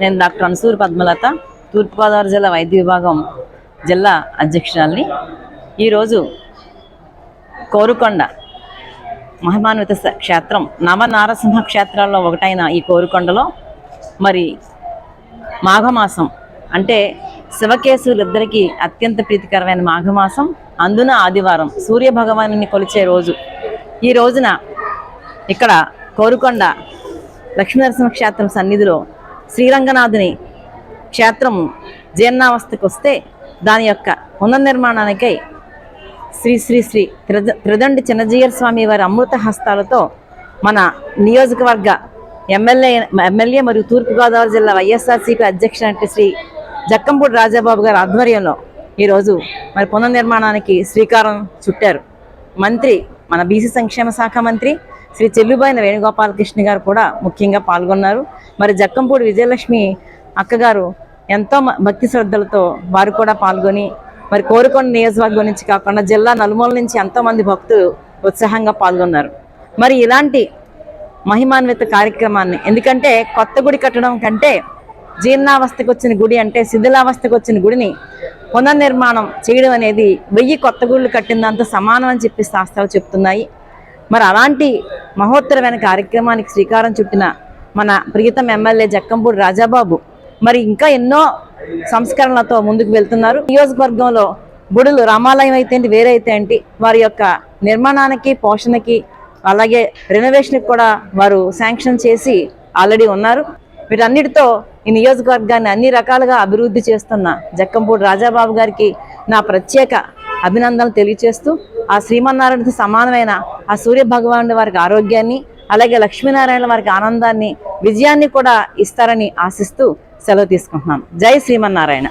నేను డాక్టర్ అన్సూర్ పద్మలత తూర్పుగోదావరి జిల్లా వైద్య విభాగం జిల్లా అధ్యక్షురాల్ని. ఈరోజు కోరుకొండ మహిమాన్విత క్షేత్రం. నవనారసింహ క్షేత్రాల్లో ఒకటైన ఈ కోరుకొండలో మరి మాఘమాసం. అంటే శివకేశవులిద్దరికీ అత్యంత ప్రీతికరమైన మాఘమాసం. అందున ఆదివారం సూర్య భగవాను కొలిచే రోజు. ఈ రోజున ఇక్కడ కోరుకొండ లక్ష్మీనరసింహ క్షేత్రం సన్నిధిలో శ్రీరంగనాథుని క్షేత్రము జీర్ణావస్థకు వస్తే దాని యొక్క పునర్నిర్మాణానికై శ్రీ శ్రీ శ్రీ త్రిద త్రిదండి చిన్నజీయర్ స్వామి వారి అమృత హస్తాలతో మన నియోజకవర్గ ఎమ్మెల్యే ఎమ్మెల్యే మరియు తూర్పుగోదావరి జిల్లా వైఎస్ఆర్సీపీ అధ్యక్షుడు శ్రీ జక్కంపూడి రాజాబాబు గారి ఆధ్వర్యంలో ఈరోజు మరి పునర్నిర్మాణానికి శ్రీకారం చుట్టారు. మంత్రి మన బీసీ సంక్షేమ శాఖ మంత్రి శ్రీ చెల్లుబాయిన వేణుగోపాలకృష్ణ గారు కూడా ముఖ్యంగా పాల్గొన్నారు. మరి జక్కంపూడి విజయలక్ష్మి అక్కగారు ఎంతో మ- భక్తి శ్రద్ధలతో వారు కూడా పాల్గొని మరి కోరుకొండ నియోజకవర్గం నుంచి కాకుండా జిల్లా నలుమూల నుంచి ఎంతో మంది భక్తులు ఉత్సాహంగా పాల్గొన్నారు. మరి ఇలాంటి మహిమాన్విత కార్యక్రమాన్ని ఎందుకంటే కొత్త గుడి కట్టడం కంటే జీర్ణావస్థకు వచ్చిన గుడి అంటే శిథిలావస్థకు వచ్చిన గుడిని పునర్నిర్మాణం చేయడం అనేది వెయ్యి కొత్త గుళ్ళు కట్టిన సమానం అని చెప్పి శాస్త్రాలు చెప్తున్నాయి. మరి అలాంటి మహోత్తరమైన కార్యక్రమానికి శ్రీకారం చుట్టిన మన ప్రియతం ఎమ్మెల్యే జక్కంపూడి రాజాబాబు మరి ఇంకా ఎన్నో సంస్కరణలతో ముందుకు వెళ్తున్నారు. నియోజకవర్గంలో గుడులు రామాలయం అయితే ఏంటి వేరే అయితే ఏంటి వారి యొక్క నిర్మాణానికి పోషణకి అలాగే రెనోవేషన్కి కూడా వారు శాంక్షన్ చేసి ఆల్రెడీ ఉన్నారు. వీటన్నిటితో ఈ నియోజకవర్గాన్ని అన్ని రకాలుగా అభివృద్ధి చేస్తున్న జక్కంపూడి రాజాబాబు గారికి నా ప్రత్యేక అభినందనలు తెలియచేస్తూ ఆ శ్రీమన్నారాయణతో సమానమైన ఆ సూర్య భగవానుడి వారికి ఆరోగ్యాన్ని అలాగే లక్ష్మీనారాయణ వారికి ఆనందాన్ని విజయాన్ని కూడా ఇస్తారని ఆశిస్తూ సెలవు తీసుకుంటున్నాను జై శ్రీమన్నారాయణ.